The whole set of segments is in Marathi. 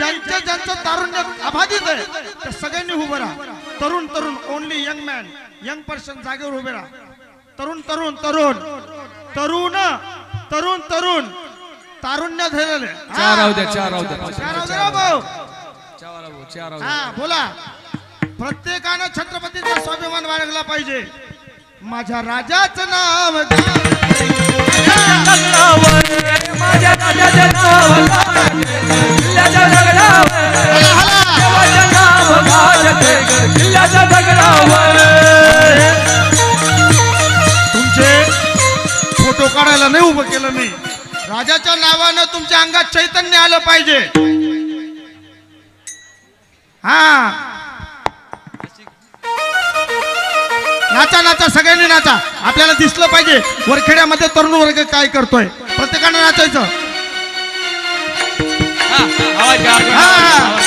ज्यांच्या ज्यांचं तारुण्य अबाधित आहे त्या सगळ्यांनी उभं राहा. तरुण तरुण only young man young person जागेवर उभे राहा. तरुण तरुण तरुण. तरुण तरुण तरुण. तारुण्य धरले चार राहू द्या, चार राहू द्या. चार राहू द्या, भाऊ. चार राहू, चार राहू. हा बोला. प्रत्येकानं छत्रपतीचा स्वाभिमान बाळगला पाहिजे. माझ्या राजाचं नाव माझ्या राजाच्या नावानं तुमच्या अंगात चैतन्य आलं पाहिजे. हा. नाचा नाचा सगळ्यांनी नाचा. आपल्याला दिसलं पाहिजे. वरखेड्यामध्ये तरुण वर्ग काय करतोय? प्रत्येकानं नाचायचं. हा,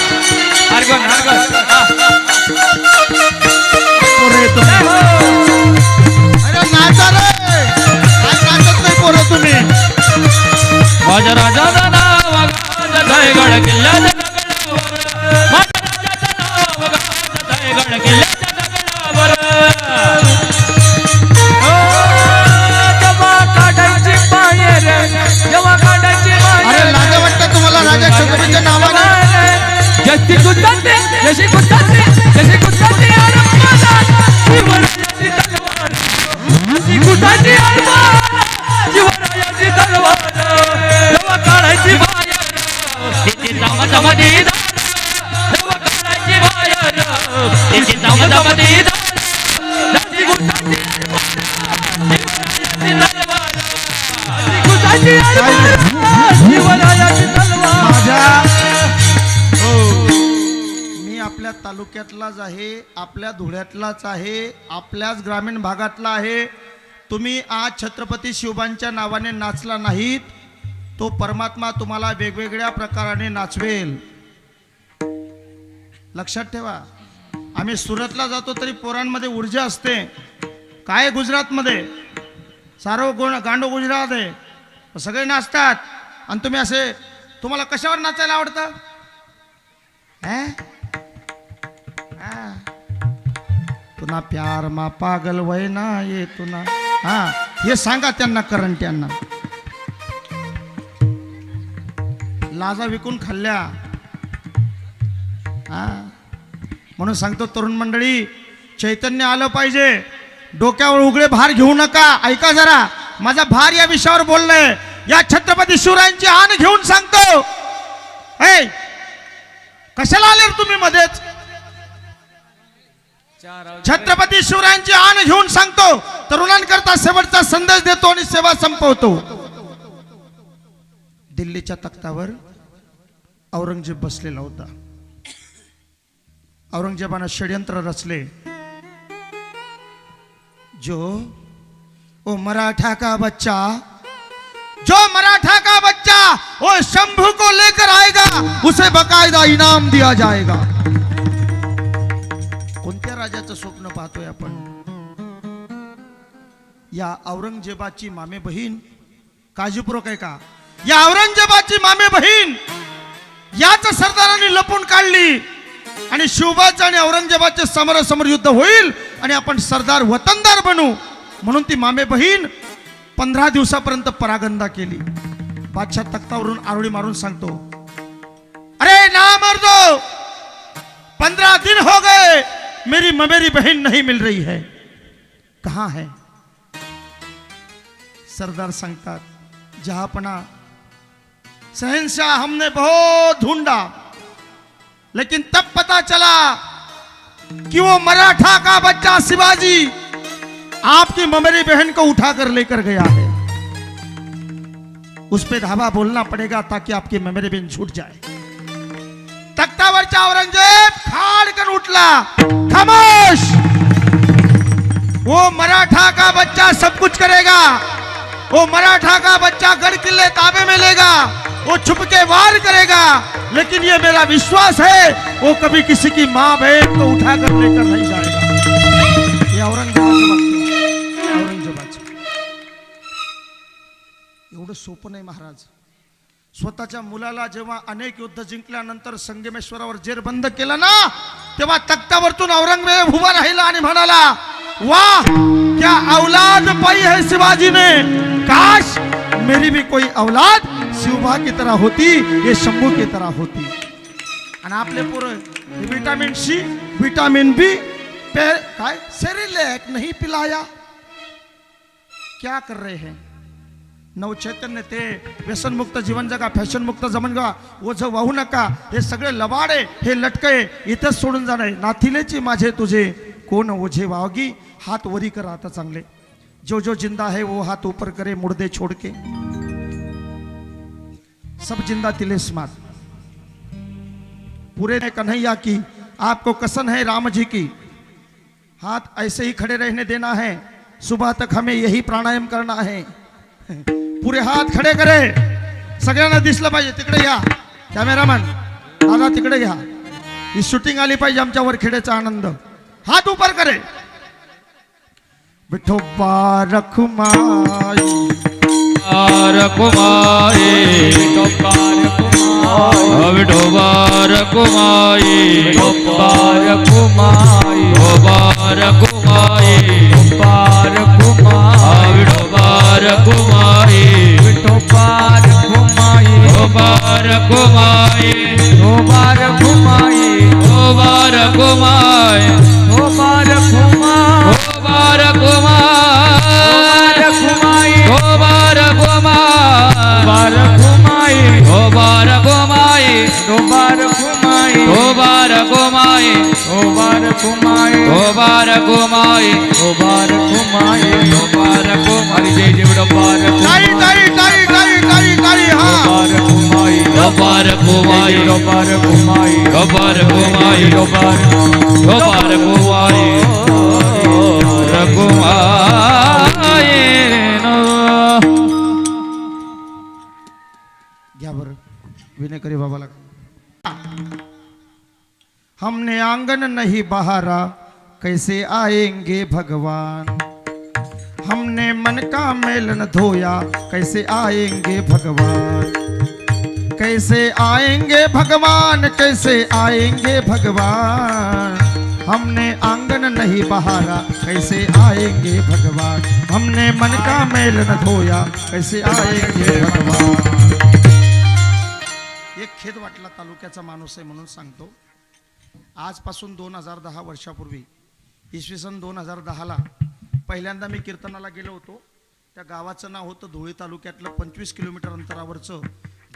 राजाचं नाव गाजतंय गड किल्ल्याच्या किल्ल्याच्या दगडावर. ओ, जेव्हा जेव्हा काढायची अरे लाज वाटतं तुम्हाला राजा छत्रपतीच्या नावानं जशी कुस्ताते जशी कुस्ताते तालुक्यातलाच आहे आपल्या धुळ्यातलाच आहे आपल्याच ग्रामीण भागातला आहे. तुम्ही आज छत्रपती शिवबांच्या नावाने नाचला नाहीत तो परमात्मा तुम्हाला वेगवेगळ्या प्रकाराने नाचवेल. लक्षात ठेवा आम्ही सुरतला जातो तरी पोरांमध्ये ऊर्जा असते. काय गुजरातमध्ये? सारो गोण गांडो गुजरात आहे. सगळे नाचतात. आणि तुम्ही असे तुम्हाला कशावर नाचायला आवडतं? तुना प्यार मा पागल वय ना ये तुना. हा हे सांगा त्यांना करंट त्यांना लाजा विकून खाल्ल्या. हा म्हणून सांगतो तरुण मंडळी चैतन्य आलं पाहिजे. डोक्यावर उघडे भार घेऊ नका. ऐका जरा माझा भार या विषयावर बोललंय. या छत्रपती शिवरायांची आण घेऊन सांगतो. ऐ कशाला आले तुम्ही मध्येच? छत्रपती शिवरायांची आण घेऊन सांगतो तरुणांकरता शेवटचा संदेश देतो आणि सेवा संपवतो. दिल्लीच्या तख्तावर औरंगजेब बसलेला होता. औरंगजेबानं षड्यंत्र रचले. जो ओ मराठा का बच्चा जो मराठा का बच्चा वो शंभू को लेकर आएगा उसे बकायदा इनाम दिया जाएगा. महाराजाचं स्वप्न पाहतोय आपण. या औरंगजेबाची मामे बहीण काळजीपूर्वक आहे का? या औरंगजेबाची मामे बहीण याच सरदारांनी लपून काढली आणि शिवबाचं आणि औरंगजेबाचे समोरासमोर युद्ध होईल आणि आपण सरदार वतनदार बनू म्हणून ती मामे बहीण पंधरा दिवसापर्यंत परागंदा केली. बादशाह तख्तावरून आरोळी मारून सांगतो अरे ना मर पंधरा दिन हो गए मेरी ममेरी बहन नहीं मिल रही है। कहाँ है? सरदार सांगतात जहापना शहनशाह हमने बहुत ढूंढा, लेकिन तब पता चला कि वो मराठा का बच्चा शिवाजी आपकी ममेरी बहन को उठाकर लेकर गया है। उस पे धावा बोलना पड़ेगा ताकि आपकी ममेरी बहन छूट जाए। तख्तावरचा औरंगज़ेब! खाडकन उठला. खामोश! वो मराठा का बच्चा सब कुछ करेगा. वो मराठा का बच्चा गढ़ किले ताबे में लेगा. वो छुप के वार करेगा. लेकिन ये मेरा विश्वास है वो कभी किसी की माँ बहन को उठा कर लेकर नहीं जाएगा. ये औरंगजेबाचं औरंगजेबाचं। एवढं सोपं नाही महाराज. स्वतःच्या मुलाला जेव्हा अनेक युद्ध जिंकल्यानंतर संगमेश्वरावर जेर बंद केलं ना तेव्हा तख्तावरतून औरंगजेब उभा राहिला आणि म्हणाला वा क्या औलाद पाई है शिवाजी ने? काश मेरी भी कोई औलाद शिवभा की तरह होती ये शंभू की तरह होती. आणि आपले पोरं विटामिन सी विटामिन बी पे काय? सेरिलॅक नहीं पिलाया. क्या कर रहे हैं? नवचैतन्य ते व्यसनमुक्त जीवन जगा फॅशनमुक्त जमन गा. ओझ वाहू नका. हे सगळे लबाडे हे लटके इथंच सोडून जाणे. नाथिलेची माझे तुझे. कोण ओझे वावगी हात वरी कर आता चांगले. जो जो जिंदा है वो हाथ ऊपर करे मुर्दे छोड़ के सब जिंदा तिले स्मार. पूरे ने कन्हैया की आपको कसन है राम जी की. हाथ ऐसे ही खड़े रहने देना है. सुबह तक हमें यही प्राणायाम करना है. पुरे हात खडे करे. सगळ्यांना दिसलं पाहिजे तिकडे या. कॅमेरामॅन दादा तिकडे घ्या. ही शूटिंग आली पाहिजे आमच्या वरखेड्याचा आनंद. हात उपर करे. विठोबा रखुमाई. बार घुमाई दो बार घुमाई दो बार घुमाई दो बार घुमाई दो बार घुमाई दो बार घुमाई दो बार घुमाए बार घुमाए ओ बार घुमाई दो बार घुमाई दो बार घुमाई दो बार घुमाई दो बार घुमाई दो बार घुमाई दो बार घुमाए जय जेवढं बार घुमाई Robar bovai, robar bovai, robar bovai, robar, robar bovai, Vinay करी हमने आँगन नहीं बहारा कैसे आएँगे भगवान? हमने मन का मेलन धोया कैसे आएँगे भगवान? कैसे आएंगे भगवान कैसे आएंगे भगवान? हमने आंगन नहीं बहारा कैसे आएंगे भगवान? हमने मन का मेल न धोया कैसे आएंगे भगवान? एक खेद वाटला तालुक्याचा माणूस आहे म्हणून सांगतो. आजपासून दोन हजार दहा वर्षापूर्वी इसवी सन दोन हजार दहाला पहिल्यांदा मी कीर्तनाला गेलो होतो. त्या गावाचं नाव होतं धुळे तालुक्यातलं पंचवीस किलोमीटर अंतरावरचं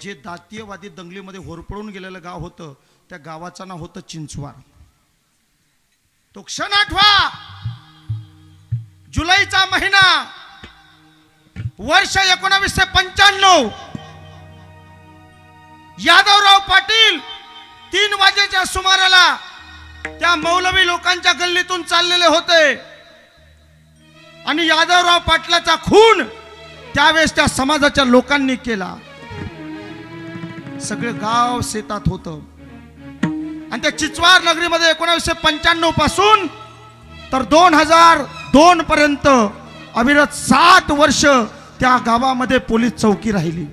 जे दातीयवादी दंगलीमध्ये होरपळून गेलेलं गाव होतं त्या गावाचं नाव होतं चिंचवार. तो क्षण आठवा! जुलैचा महिना वर्ष एकोणावीसशे पंच्याण्णव. यादवराव पाटील तीन वाजेच्या सुमाराला त्या मौलवी लोकांच्या गल्लीतून चाललेले होते. आणि यादवराव पाटलाचा खून त्यावेळेस त्या समाजाच्या लोकांनी केला. सगळं गाव शेतात होतं. आणि त्या चिचवार नगरीमध्ये एकोणावीसशे पंच्याण्णवपासून तर दोन हजार दोन पर्यंत अविरत सात वर्ष त्या गावामध्ये पोलीस चौकी राहिली.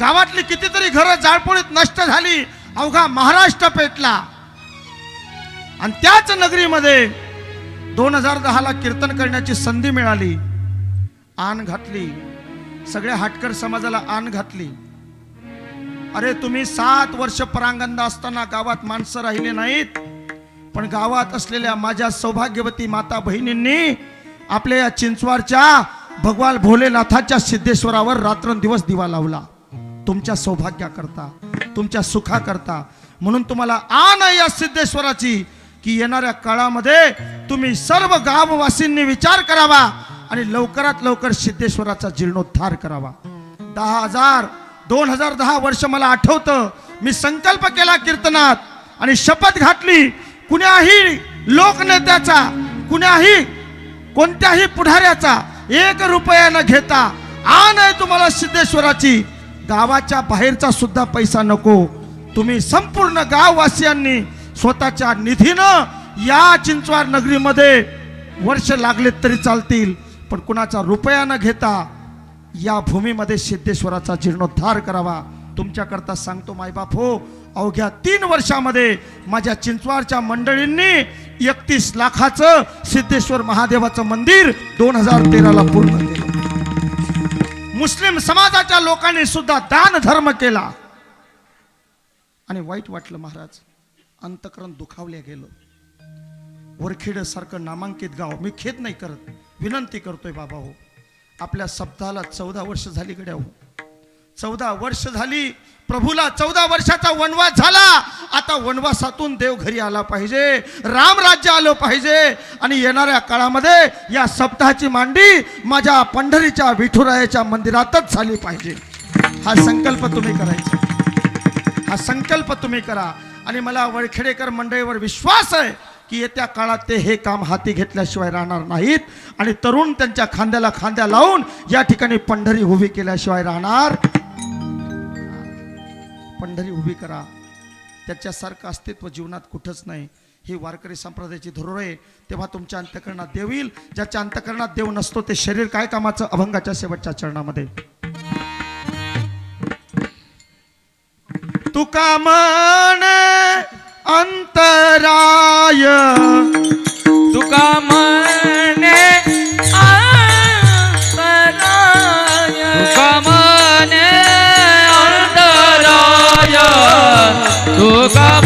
गावातली कितीतरी घरं जाळपोळीत नष्ट झाली अवघा महाराष्ट्र पेटला. आणि त्याच नगरीमध्ये दोन हजार दहाला कीर्तन करण्याची संधी मिळाली आण घातली. सगळ्या हाटकर समाजाला आण घातली. अरे तुम्ही सात वर्ष परांगंदा असताना गावात माणसं राहिले नाहीत. पण गावात असलेल्या माझ्या सौभाग्यवती माता बहिणींनी आपल्या या चिंचवारच्या भगवान भोलेनाथाच्या सिद्धेश्वरावर रात्रंदिवस दिवा लावला. तुमच्या सौभाग्याकरता तुमच्या सुखाकरता. म्हणून तुम्हाला आण आहे या सिद्धेश्वराची की येणाऱ्या काळामध्ये तुम्ही सर्व गाववासींनी विचार करावा आणि लवकरात लवकर सिद्धेश्वराचा जीर्णोद्धार करावा. दहा हजार दोन हजार दहा वर्ष मला आठवतं. मी संकल्प केला कीर्तनात आणि शपथ घातली. कुण्याही लोकनेत्याचा कुण्याही कोणत्याही पुढाऱ्याचा एक रुपया न घेता आण आहे तुम्हाला सिद्धेश्वराची. गावाच्या बाहेरचा सुद्धा पैसा नको. तुम्ही संपूर्ण गाववासियांनी स्वतःच्या निधीनं या चिंचवाड नगरीमध्ये वर्ष लागले तरी चालतील. पण कुणाचा रुपया न घेता या भूमीमध्ये सिद्धेश्वराचा जीर्णोद्धार करावा. तुमच्याकरता सांगतो मायबाप हो अवघ्या तीन वर्षामध्ये माझ्या चिंचवाडच्या मंडळींनी एकतीस लाखाचं सिद्धेश्वर महादेवाचं मंदिर दोन हजार तेराला पूर्ण केलं. मुस्लिम समाजाच्या लोकांनी सुद्धा दान धर्म केला. आणि वाईट वाटलं महाराज अंतकरण दुखावल्या गेलो. वरखेड सारखं नामांकित गाव मी खेद नाही करत विनंती करतोय बाबा हो. आपल्या सप्ताहाला चौदा वर्ष झाली गड्या हो. चौदा वर्ष झाली प्रभूला चौदा वर्षाचा वनवास झाला. आता वनवासातून देव घरी आला पाहिजे राम राज्य आलं पाहिजे. आणि येणाऱ्या काळामध्ये या सप्ताहाची मांडी माझ्या पंढरीच्या विठुरायाच्या मंदिरातच झाली पाहिजे. हा संकल्प तुम्ही करायचा. हा संकल्प तुम्ही करा. आणि मला वळखेडेकर मंडळीवर विश्वास आहे. की येत्या काळात ते हे काम हाती घेतल्याशिवाय राहणार नाहीत. आणि तरुण त्यांच्या खांद्याला खांद्या लावून या ठिकाणी पंढरी उभी केल्याशिवाय राहणार. पंढरी उभी करा. त्याच्यासारखं अस्तित्व जीवनात कुठंच नाही. ही वारकरी संप्रदायाची धरोहर आहे. तेव्हा तुमच्या अंतकरणात देव येईल. ज्याच्या अंतकरणात देव नसतो ते शरीर काय कामाचं? अभंगाच्या शेवटच्या चरणामध्ये. तू का अंतराय। तुका मने अंतराय। तुका मने अंतराय। तुका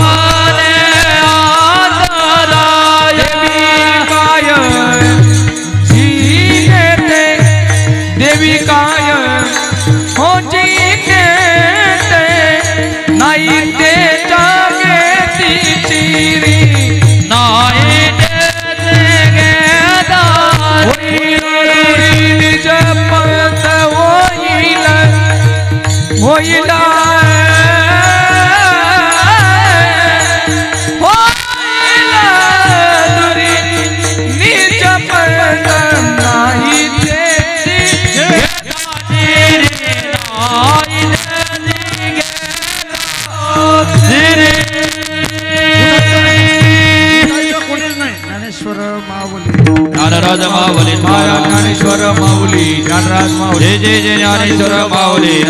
ज्ञानेश्वर माऊली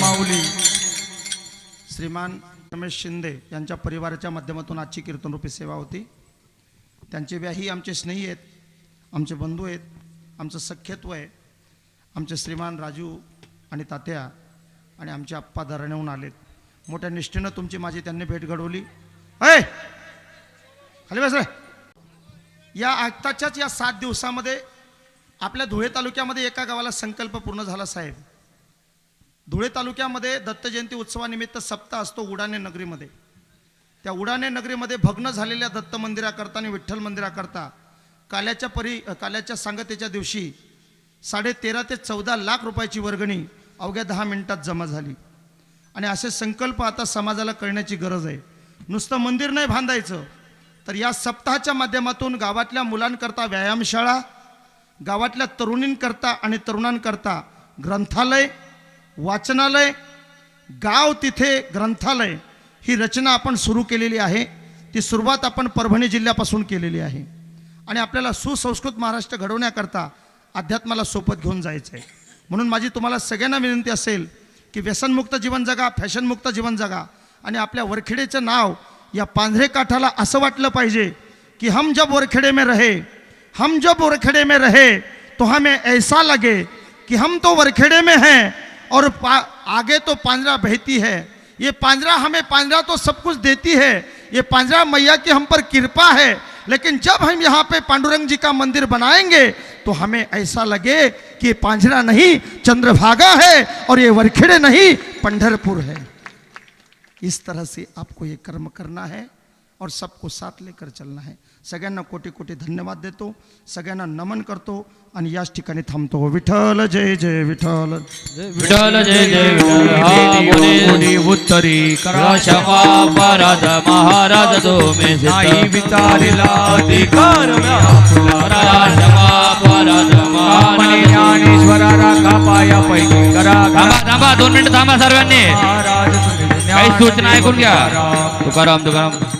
माऊली. श्रीमान रमेश शिंदे यांच्या परिवाराच्या माध्यमातून आजची कीर्तनरूपी सेवा होती. त्यांचे व्याही आमचे स्नेही आहेत आमचे बंधू आहेत आमचं सख्यत्व आहे. आमचे श्रीमान राजू आणि तात्या आणि आमचे आप्पा धरणेहून आलेत. मोठ्या निष्ठेनं तुमची माझी त्यांनी भेट घडवली. अय खाली बस रे. या आत्ताच्याच या सात दिवसामध्ये आपल्या धुळे तालुक्यामध्ये एका गावाला संकल्प पूर्ण झाला साहेब. धुळे तालुक्यामध्ये दत्त जयंती उत्सवानिमित्त सप्ताह असतो उडाणे नगरीमध्ये. त्या उडाणे नगरीमध्ये भग्न झालेल्या दत्त मंदिराकरता आणि विठ्ठल मंदिराकरता काल्याच्या परी काल्याच्या सांगतेच्या दिवशी साडे तेरा ते चौदा लाख रुपयाची वर्गणी अवघ्या दहा मिनिटात जमा झाली. आणि असे संकल्प आता समाजाला करण्याची गरज आहे. नुसतं मंदिर नाही बांधायचं तर या सप्ताहाच्या माध्यमातून गावातल्या मुलांकरता व्यायामशाळा गावातल्या तरुणींकरता आणि तरुणांकरता ग्रंथालय वाचनालय गाव तिथे ग्रंथालय ही रचना आपण सुरू केलेली आहे. ती सुरुवात आपण परभणी जिल्ह्यापासून केलेली आहे. आणि आपल्याला सुसंस्कृत महाराष्ट्र घडवण्याकरता अध्यात्माला सोबत घेऊन जायचं आहे म्हणून माझी तुम्हाला सगळ्यांना विनंती असेल की व्यसनमुक्त जीवन जगा फॅशनमुक्त जीवन जगा आणि आपल्या वरखेडेचं नाव या पांढरे काठाला असं वाटलं पाहिजे की हम जब वरखेड़े में रहे हम जब वरखेड़े में रहे तो हमें ऐसा लगे कि हम तो वरखेड़े में हैं और आगे तो पांजरा बहती है। ये पांजरा हमें, पांजरा तो सब कुछ देती है। ये पांजरा मैया की हम पर कृपा है। लेकिन जब हम यहाँ पे पांडुरंग जी का मंदिर बनाएँगे तो हमें ऐसा लगे कि ये पांजरा नहीं, चंद्रभागा है और ये वरखेड़े नहीं, पंढरपुर है। इस तरह से आपको ये कर्म करना है और सबको साथ लेकर चलना है। सगळ्यांना कोटी कोटी धन्यवाद देतो सगळ्यांना नमन करतो आणि याच ठिकाणी थांबतो. विठ्ठल जय जय विठ्ठल. विठ्ठल जय जय हा उत्तरी पराध महाराज मे अधिकार ज्ञानेश्वरा राखा पाया पैकी. करा थांबा थांबा दोन मिनिटं थांबा सर्वांनी. काही सूचना ऐकून घ्या. तुकाराम तुकाराम.